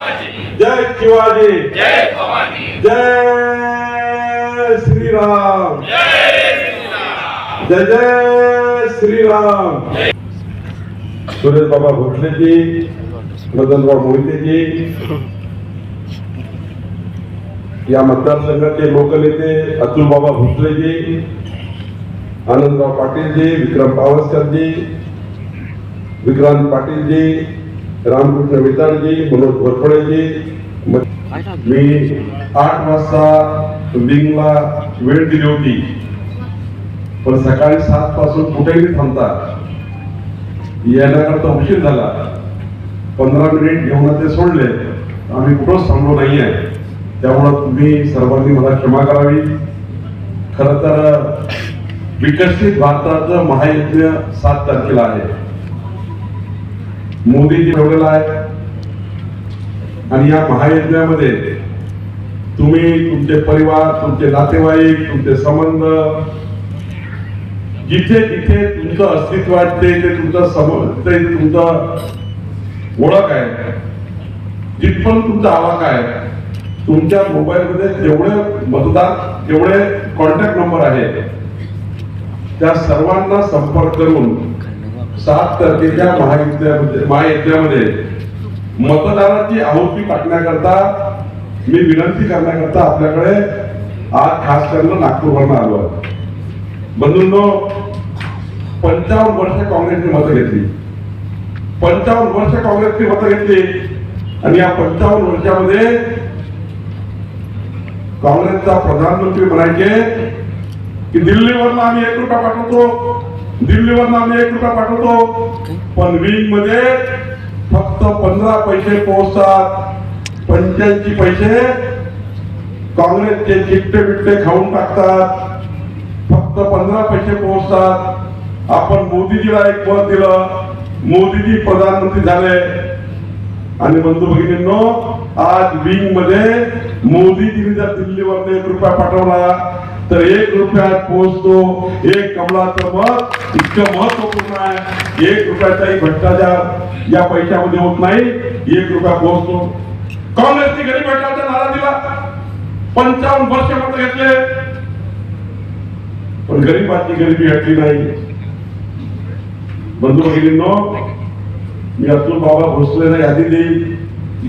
जय शिवाजी। जय भवानी। जय श्रीराम। जय जय श्रीराम। सुरेश बाबा भोसलेजी मदनराव मोहितेजी या मतदारसंघाचे लोकनेते अतुल बाबा भोसलेजी आनंदराव पाटीलजी विक्रम पावसकरजी विक्रांत पाटीलजी रामकृष्ण वितारजी मनोज घोरपडेजी मी आठ वाजता विंगला वेळ दिली होती. पण सकाळी सात पासून कुठेही थांबता येण्याकरता उशीर झाला. पंधरा मिनिट घेऊन ते सोडले. आम्ही कुठंच थांबलो नाहीये. त्यामुळं तुम्ही सर्वांनी मला क्षमा करावी. खर तर विकसित भारताचं महायज्ञ सात तारखेला आहे. मोदीजी ठेवलेला आहे. आणि या महायज्ञामध्ये तुम्ही तुमचे परिवार तुमचे नातेवाईक तुमचे संबंध जिथे जिथे तुमचं अस्तित्व वाटते ते तुमचं सम ते तुमचं ओळख आहे. जिथपर्यंत तुमचा आवाक आहे तुमच्या मोबाईलमध्ये जेवढे मतदार जेवढे कॉन्टॅक्ट नंबर आहेत त्या सर्वांना संपर्क करून सात तारखेच्या महायुद्धामध्ये महायज्ञामध्ये मतदानाची आहुती टाकण्याकरता मी विनंती करण्याकरता आपल्याकडे आज खास करून नागपूरवरून आलो आहे. बंधूंनो पंचावन्न वर्ष काँग्रेसने मतं घेतली पंचावन्न वर्ष काँग्रेसने मतं घेतली आणि या पंचावन्न वर्षामध्ये काँग्रेसचा प्रधानमंत्री म्हणायचे की दिल्लीवरनं आम्ही एक रुपया पाठवतो दिल्लीवरनं आम्ही एक रुपया पाठवतो. पण विंगमध्ये फक्त पंधरा पैसे पोहोचतात. पंच्याऐंशी पैसे काँग्रेसचे चिट्टे बिट्टे खाऊन टाकतात. फक्त पंधरा पैसे पोहोचतात. आपण मोदीजीला एक मत दिलं. मोदीजी प्रधानमंत्री झाले. आणि बंधू भगिनींनो आज विंगमध्ये मोदीजीने जर दिल्लीवर एक रुपया पाठवला तर एक रुपयात पोहोचतो एक कमलाचं मत इतकं महत्त्वपूर्ण आहे. एक रुपयाचाही भ्रष्टाचार या पैशामध्ये होत नाही. एक रुपया पोहोचतो. काँग्रेसने गरीब हटाचा नारा दिला. पंचावन्न वर्ष मत घेतले. पण गरीबाची गरिबी हटली नाही. बंधू भगिनींनो मी अतुल बाबा भोसलेला यादी देईल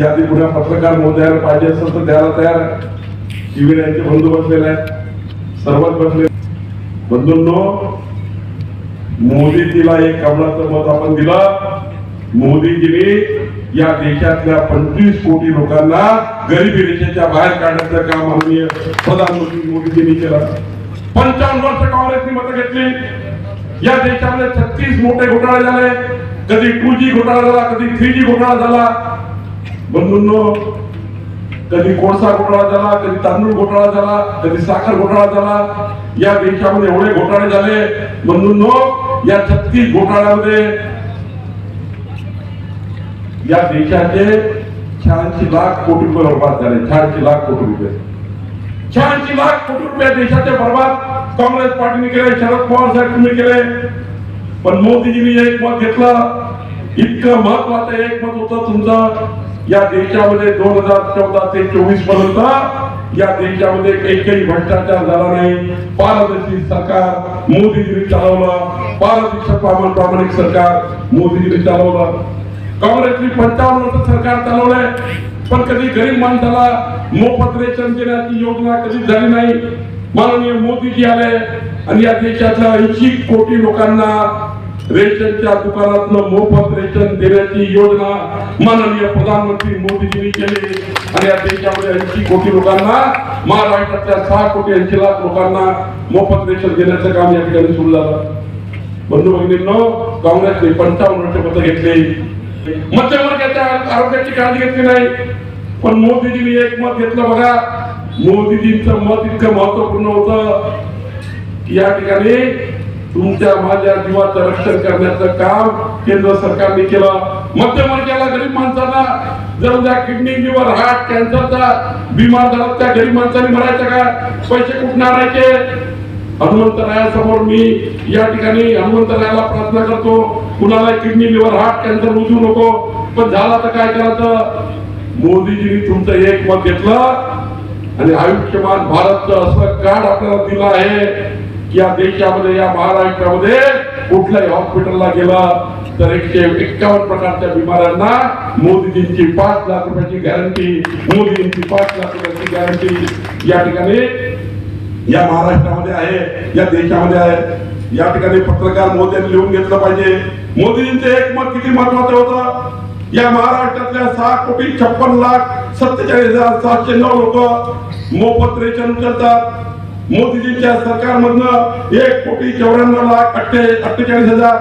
यादी पुन्हा पत्रकार मोदयाला पाहिजे असं तर द्यायला तयार आहे. शिबिर यांचे सर्वात बसले बंधूंनो मोदीजीला एक कमलाचं मत आपण दिलं. मोदीजीने या देशातल्या पंचवीस कोटी लोकांना गरिबी रेषेच्या बाहेर काढण्याचं काम माननीय प्रधानमंत्री मोदीजींनी केलं. पंचावन्न वर्ष काँग्रेसने मतं घेतली. या देशामध्ये छत्तीस मोठे घोटाळे झाले. कधी टू जी घोटाळा झाला कधी थ्री जी घोटाळा झाला. बंधूंनो कधी कोळसा घोटाळा झाला कधी तांदूळ घोटाळा झाला कधी साखर घोटाळा झाला. या देशामध्ये एवढे घोटाळे झाले. म्हणून या छत्तीस घोटाळ्यामध्ये या देशाचे शहाऐंशी लाख कोटी रुपये बर्बाद झाले. शहाऐंशी लाख कोटी रुपये. शहाऐंशी लाख कोटी रुपये देशाचे बर्बाद. काँग्रेस पार्टीने केले शरद पवार साहेब तुम्ही केले. पण मोदीजींनी एक मत घेतलं. इतकं महत्वाचं एक मत होतं तुमचं. या देशामध्ये दोन हजार चौदा ते चोवीसपर्यंत या देशामध्ये एकही भ्रष्टाचार झाला नाही. पारदर्शी सरकार मोदीजींनी चालवलं. पारदर्शक प्रामाणिक सरकार मोदीजींनी चालवलं. काँग्रेसने पंचावन्न वर्ष सरकार चालवलंय. पण कधी गरीब माणसाला मोफत रेशन देण्याची योजना कधी झाली नाही? माननीय मोदीजी आले. आणि या देशातल्या ऐंशी कोटी लोकांना रेशनच्या दुकानातनं मोफत रेशन देण्याची योजना माननीय प्रधानमंत्री मोदीजींनी केली. आणि या देशामध्ये ऐंशी कोटी लोकांना महाराष्ट्रातल्या सहा कोटी ऐंशी लाख लोकांना मोफत रेशन देण्याचं काम या ठिकाणी सुरू झालं. बंधू भगिनींनो काँग्रेसने पंचावन्न वर्ष मतं घेतली. मध्यमवर्गाच्या आरोग्याची काळजी घेतली नाही. पण मोदीजींनी एक मत घेतलं बघा. मोदीजींचं मत इतकं महत्त्वपूर्ण होतं की या ठिकाणी तुमच्या माझ्या जीवाचं रक्षण करण्याचं काम केंद्र सरकारने केलं. मध्यमवर्गाला गरीब माणसांना जर उद्या किडनी लिव्हर हार्ट कॅन्सरचा बिमार झाला त्या गरीब माणसाने मरायचं का? पैसे कुठून आणायचे? हनुमंतरायासमोर मी या ठिकाणी हनुमंतरायाला प्रार्थना करतो. कुणाला किडनी लिव्हर हार्ट कॅन्सर उजू नको. पण झाला तर काय करायचं? मोदीजींनी तुमचं एक मत घेतलं आणि आयुष्यमान भारतचं असं कार्ड आपल्याला दिलं आहे. या देशामध्ये या महाराष्ट्रामध्ये कुठल्याही हॉस्पिटलला गेला तर एकशे एक्कावन्न प्रकारच्या बिमारांना मोदीजींची पाच लाख रुपयाची गॅरंटी मोदीजींची पाच लाख रुपयाची गॅरंटी या ठिकाणी या महाराष्ट्रामध्ये आहे या देशामध्ये आहे. या ठिकाणी पत्रकार मोदी लिहून घेतलं पाहिजे. मोदीजींचं एक मत किती महत्वाचं होतं? या महाराष्ट्रातल्या सहा कोटी छप्पन लाख सत्तेचाळीस हजार सातशे नऊ लोक मोफत रेशन करतात मोदीजींच्या सरकारमधनं एक कोटी चौऱ्याण्णव लाख अठ्ठे अठ्ठेचाळीस हजार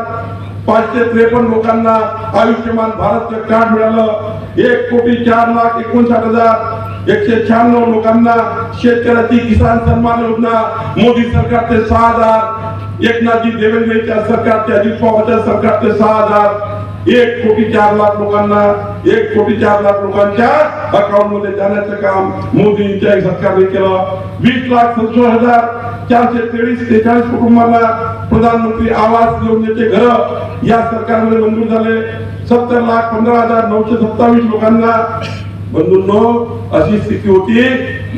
पाचशे त्रेपन्न लोकांना आयुष्यमान भारतचं कार्ड मिळालं. एक कोटी चार लाख एकोणसाठ हजार एकशे शहाण्णव लोकांना शेतकऱ्याची किसान सन्मान योजना. मोदी सरकारचे सहा हजार एकनाथजी देवेंद्रच्या सरकारचे अजित पवारच्या सरकारचे सहा हजार एक कोटी चार लाख लोकांना एक कोटी चार लाख लोकांच्या अकाउंटमध्ये जाण्याचं काम मोदींच्या सरकारने केलं. वीस लाख सत्तर हजार चारशे तेवीस तेचाळीस कुटुंबांना प्रधानमंत्री आवास योजनेचे घर या सरकारमध्ये मंजूर झाले. सत्तर लाख पंधरा हजार नऊशे सत्तावीस लोकांना बंधूंनो अशी स्थिती होती.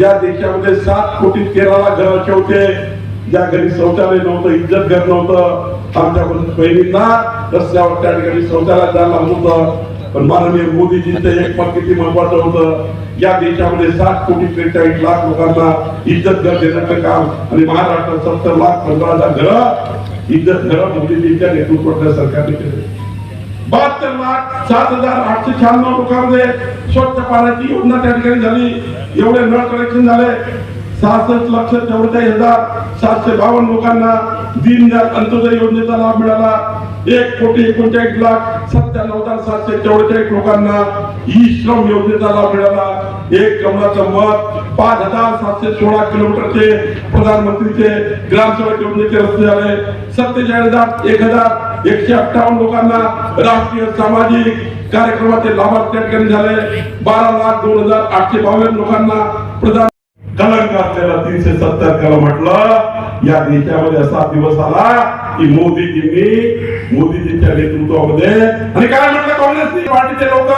या देशामध्ये सात कोटी तेरा लाख घर होते ज्या घरी शौचालय नव्हतं इज्जत घर नव्हतं आमच्या बहिणींना रस्त्यावर त्या ठिकाणी शौचालय जायला होतं पण माननीय मोदीजींचं एक पण किती महत्वाचं होतं या देशामध्ये सात कोटी त्रेचाळीस लाख लोकांना इज्जत घर देण्याचं काम आणि महाराष्ट्रात सत्तर लाख पंधरा हजार घर इज्जत घर मोदीजींच्या नेतृत्वातल्या सरकारने केले. बहात्तर लाख सात हजार आठशे शहाण्णव लोकांमध्ये स्वच्छ पाण्याची योजना त्या ठिकाणी झाली. एवढे नळ कनेक्शन झाले. सहासष्ट लक्ष चौवेचाळीस हजार सातशे बावन्न लोकांना दीनदयाल अंत्योदय योजनेचा लाभ मिळाला. एक कोटी एकोणचाळीस लाख सत्त्याण्णव हजार सातशे चौवेचाळीस लोकांना ई श्रम योजनेचा लाभ मिळाला. एक कमलाचं मत पाच हजार सातशे सोळा किलोमीटरचे प्रधानमंत्रीचे ग्रामसेवक योजनेचे रस्ते झाले. सत्तेचाळीस हजार एक हजार एकशे अठ्ठावन्न लोकांना राष्ट्रीय सामाजिक कार्यक्रमाचे लाभार्थी झाले. बारा लाख दोन हजार आठशे बावन्न लोकांना प्रधान कलंक असलेला तीनशे सत्तर कलम म्हटलं. या देशामध्ये असा दिवस आला की मोदीजींनी मोदीजींच्या नेतृत्वामध्ये आणि काय म्हटलं काँग्रेस पार्टीचे लोक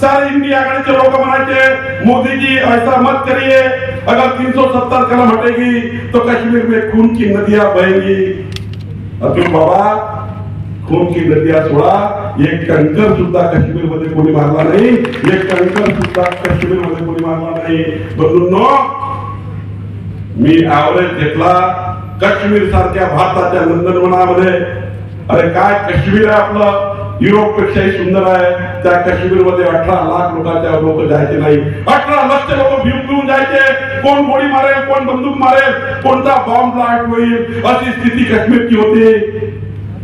सारे इंडिया आघाडीचे लोक म्हणायचे मोदीजी ऐसा मत करिए. अगर तीन सौ सत्तर कलम हटेगी तो कश्मीर में खून की नदियां बहेंगी. अतुल बाबा खून की नदियां सोडा. एक टँकर सुद्धा काश्मीरमध्ये कोणी मारला नाही. एक टँकर सुद्धा काश्मीरमध्ये कोणी मारला नाही. बंधूंनो मी ऍव्हरेज घेतला काश्मीर सारख्या भारताच्या नंदनवनामध्ये. अरे काय काश्मीर आहे आपलं? युरोप पेक्षाही सुंदर आहे. त्या काश्मीरमध्ये अठरा लाख लोकांच्या लोक जायचे नाही. अठरा लक्ष लोक भिमकून जायचे. कोण गोळी मारेल कोण बंदूक मारेल कोणता बॉम्ब ब्लास्ट होईल अशी स्थिती काश्मीरची होती.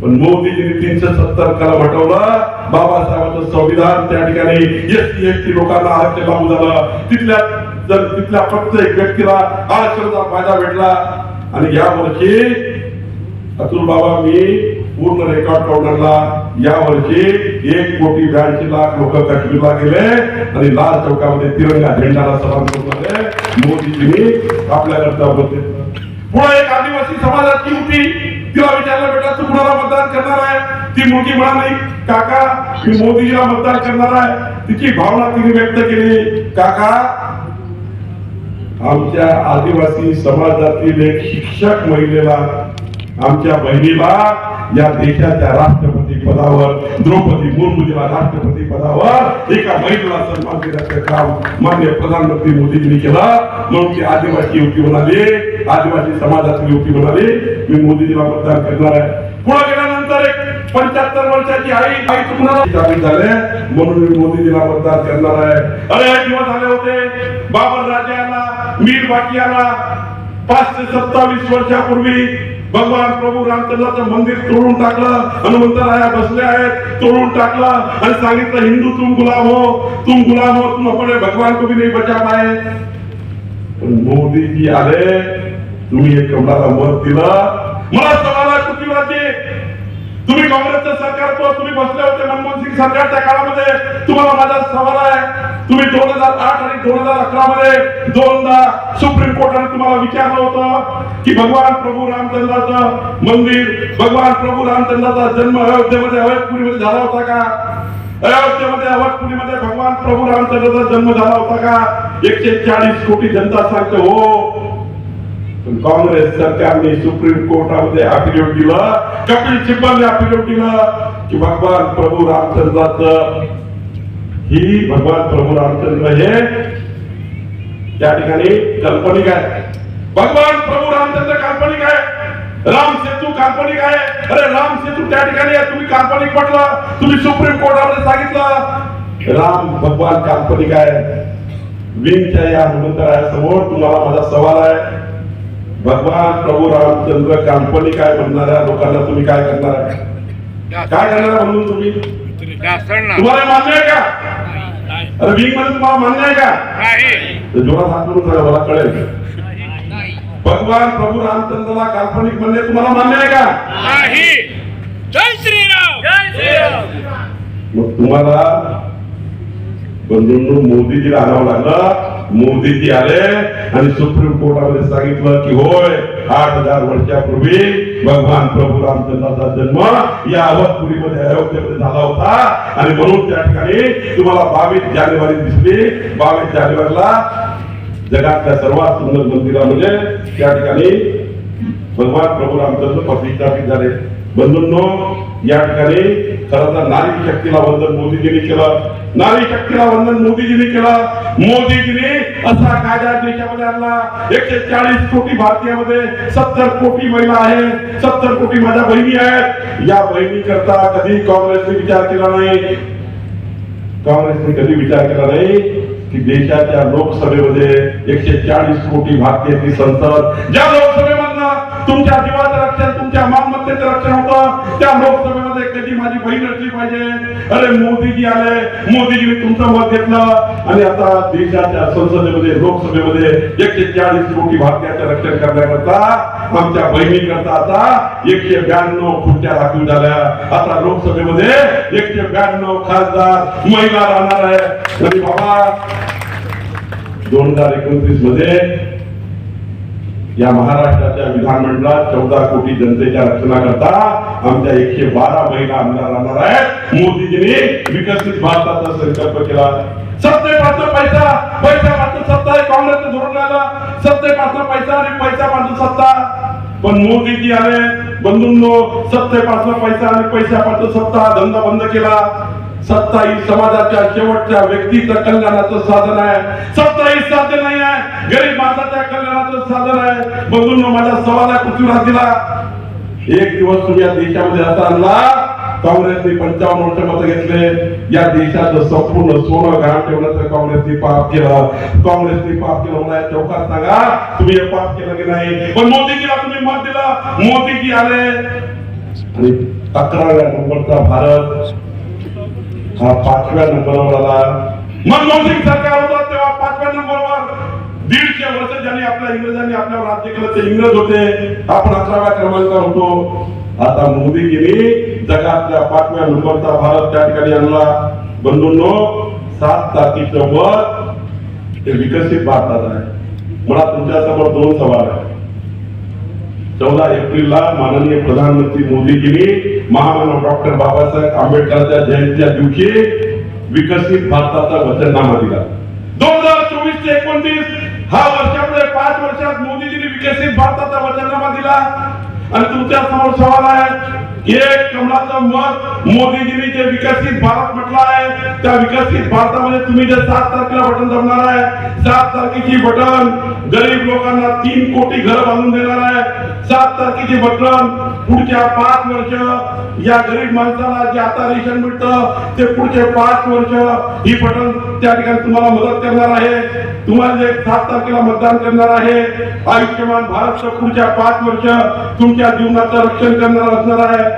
पण मोदीजीने तीनशे सत्तर कलम हटवलं बाबासाहेबांचं संविधान त्या ठिकाणी एस टी एस टी लोकांना आरक्षण लागू झालं. तिथल्या जर तिथल्या प्रत्येक व्यक्तीला आरक्षणाचा फायदा भेटला आणि या वर्षी अतुल बाबा मी पूर्ण रेकॉर्ड काउंटरला या वर्षी एक कोटी ब्याऐंशी लाख लोक काश्मीरला गेले आणि लाल चौकामध्ये तिरंगा झेंडाला सलाम करून आले मोदीजींनी आपल्याकडचा मत घेतलं पुढे एक आदिवासी समाजाची होती तिला विचारलं बेटा तू कुणाला मतदान करणार आहे? ती मुलगी म्हणाली काका मी मोदीजीला मतदान करणार आहे. तिची भावना तिने व्यक्त केली काका आमच्या आदिवासी समाजातील एक शिक्षक महिलेला, आमच्या बहिणीला या देशाच्या राष्ट्रपती पदावर, द्रौपदी मुर्मूजीला राष्ट्रपती पदावर एका महिलेला सन्मान देण्याचं काम प्रधानमंत्री मोदींनी केलं. म्हणून ती आदिवासी युवती म्हणाली, आदिवासी समाजातील युवती म्हणाली, मी मोदीजीला मतदान करणार आहे. पुढे गेल्यानंतर एक पंच्याहत्तर वर्षाची आई आई तुम्हाला जामीन झाले. म्हणून मी मोदीजीला मतदान करणार आहे. अरे दिवस आले होते. बाबर राजा मीर बाकी आला पाचशे सत्तावीस वर्षापूर्वी भगवान प्रभू रामचंद्राचं मंदिर तोडून टाकलं. हनुमंतराया बसले आहेत तोडून टाकलं आणि सांगितलं हिंदू तुम गुलाम हो. तुम गुलाम हो तुम अपने भगवान को भी नहीं बचा पाए. पण मोदीजी आले तुम्ही एक कमलाला मत दिलं. मला सवाल आहे पृथ्वीराजजी तुम्ही काँग्रेसचं सरकार तुम्ही बसले होते मनमोहन सिंग सरकारच्या काळामध्ये. तुम्हाला माझा सवाल आहे. तुम्ही दोन हजार आठ आणि दोन हजार अकरा मध्ये दोनदा सुप्रीम कोर्टाने तुम्हाला विचारलं होतं की भगवान प्रभू रामचंद्राचं मंदिर भगवान प्रभू रामचंद्राचा जन्म अयोध्येमध्ये अयोध्यपुरीमध्ये झाला होता का? अयोध्येमध्ये अवधपुरीमध्ये भगवान प्रभू रामचंद्राचा जन्म झाला होता का? एकशे चाळीस कोटी जनता सांगते हो. काँग्रेस सरकारने सुप्रीम कोर्टामध्ये अफिडेव्हिट दिलं. कपिल सिब्बलने अफिडेव्हिट दिलं की भगवान प्रभू रामचंद्राच ही भगवान प्रभू रामचंद्र हे त्या ठिकाणी काल्पनिक आहे. भगवान प्रभू रामचंद्र काल्पनिक आहे. राम सेतू काल्पनिक आहे. अरे राम सेतू त्या ठिकाणी आहे. तुम्ही काल्पनिक म्हटलं तुम्ही सुप्रीम कोर्टामध्ये सांगितलं. राम भगवान काल्पनिक आहे. विंगच्या या हनुमंतरायासमोर तुम्हाला माझा सवाल आहे. भगवान प्रभू रामचंद्र काल्पनिक आहे म्हणणाऱ्या लोकांना तुम्ही काय करणार आहे? काय करणार आहे म्हणून तुम्ही? तुम्हाला मान्य आहे का? अरे विंगमध्ये तुम्हाला मान्य आहे का? जोरात हात करून सांगा मला कळेल. भगवान प्रभू रामचंद्रला काल्पनिक म्हणणे तुम्हाला मान्य आहे का? जय श्रीराम! जय श्रीराम! मग तुम्हाला बंधूंनो मोदीजीला आणावं लागलं. मोदीजी आले. आणि सुप्रीम कोर्टामध्ये सांगितलं की होय आठ हजार वर्षापूर्वी भगवान प्रभू रामचंद्राचा जन्म या अवधपुरीमध्ये अयोध्येमध्ये झाला होता. आणि म्हणून त्या ठिकाणी तुम्हाला बावीस जानेवारी दिसली. बावीस जानेवारीला जगातल्या सर्वात सुंदर मंदिरामध्ये त्या ठिकाणी भगवान प्रभू रामचंद्र प्रतिष्ठापित झाले. बंधूंनो या ठिकाणी खरं तर नारी शक्तीला वंदन मोदीजींनी केलं. नारी शक्तीला वंदन मोदीजींनी केलं. मोदीजींनी असा कायदा देशामध्ये आणला. एकशे चाळीस कोटी भारतीयामध्ये सत्तर कोटी महिला आहे सत्तर कोटी माझ्या बहिणी आहेत. या बहिणी करता कधी काँग्रेसने विचार केला नाही? काँग्रेसने कधी विचार केला नाही? की देशाच्या लोकसभेमध्ये एकशे चाळीस कोटी भारतीयाची संसद. ज्या लोकसभेमधनं तुमच्या जीवाचं रक्षण तुमच्या मालमत्तेचं रक्षण त्या लोकसभेमध्ये कधी माझी बहीण असली पाहिजे? अरे मोदीजी आले. मोदीजीने तुमचं मत घेतलं. आणि आता देशाच्या संसदेमध्ये लोकसभेमध्ये एकशे चाळीस कोटी भारतीयाचं रक्षण करण्याकरता आमच्या बहिणीकरता आता एकशे ब्याण्णव खुर्च्या राखीव झाल्या. आता लोकसभेमध्ये एकशे ब्याण्णव खासदार महिला राहणार आहे. बाबा दोन हजार एकोणतीसमध्ये या महाराष्ट्राच्या विधानमंडळात चौदा कोटी जनतेच्या रक्षणाकरता आमच्या एकशे बारा महिला आमदार राहणार आहेत. मोदीजींनी विकसित भारताचा संकल्प केला. सत्तेपासून पैसा पैसा पासून सत्ता हे काँग्रेसचं धोरण आलं सत्तेपासून पैसा आणि पैसा पासून सत्ता. पण मोदीजी आले. बंधूंनो सत्तेपासून पैसा आणि पैशापासून सत्ता धंदा बंद केला. सत्ता ही समाजाच्या शेवटच्या व्यक्तीचं कल्याणाचं साधन आहे. सत्ता ही साधन नाही आहे. गरीब माणसाच्या कल्याणाचं साधन आहे. बघून माझ्या सवाला पृथ्वीराज दिला. एक दिवस तुम्ही या देशामध्ये असा आणला काँग्रेसने पंचावन्न वर्ष मत घेतले. या देशाचं संपूर्ण सोनं घाण ठेवण्याचं काँग्रेसने पाप केलं. काँग्रेसने पाप केलं मला चौकात सांगा तुम्ही हे पाप केलं की नाही? पण मोदीजीला तुम्ही मत दिलं. मोदीजी आले. आणि अकराव्या नंबरचा भारत हा पाचव्या नंबरवर आला मनमोहन सिंग सरकार होतं तेव्हा पाचव्या नंबरवर दीडशे वर्ष ज्यांनी आपल्या इंग्रजांनी आपल्यावर राज्य केलं ते इंग्रज होते. आपण अकराव्या क्रमांकावर होतो. आता मोदीजींनी जगातल्या पाचव्या नंबरचा भारत त्या ठिकाणी आणला. बंधूंनो सात तारखेचं मत हे विकसित भारतात आहे. मला तुमच्यासमोर दोन सवाल आहे चौदा एप्रिलला माननीय प्रधानमंत्री मोदीजींनी महामानव डॉक्टर बाबासाहेब आंबेडकरांच्या जयंतीच्या दिवशी विकसित भारताचा वचननामा दिला. दोन हजार चोवीस ते एकोणतीस हा वर्षामध्ये पाच वर्षात मोदीजींनी विकसित भारताचा वचननामा दिला. आणि तुमच्यासमोर सवाल आहे एक कमलाचं मत मोदीजींनी जे विकसित भारत म्हटलं आहे त्या विकसित भारतामध्ये तुम्ही जे सात तारखेला बटन दाबणार आहे सात तारखेची बटन गरीब लोकांना तीन कोटी घर बांधून देणार आहे. सात तारखेची बटन पुढच्या पाच वर्ष या गरीब माणसाला जे आता रेशन मिळतं ते पुढचे पाच वर्ष ही पटन त्या ठिकाणी तुम्हाला मदत करणार आहे. तुम्हाला जे सात तारखेला मतदान करणार आहे आयुष्यमान भारत पुढच्या पाच वर्ष तुमच्या जीवनाचं रक्षण करणार असणार आहे.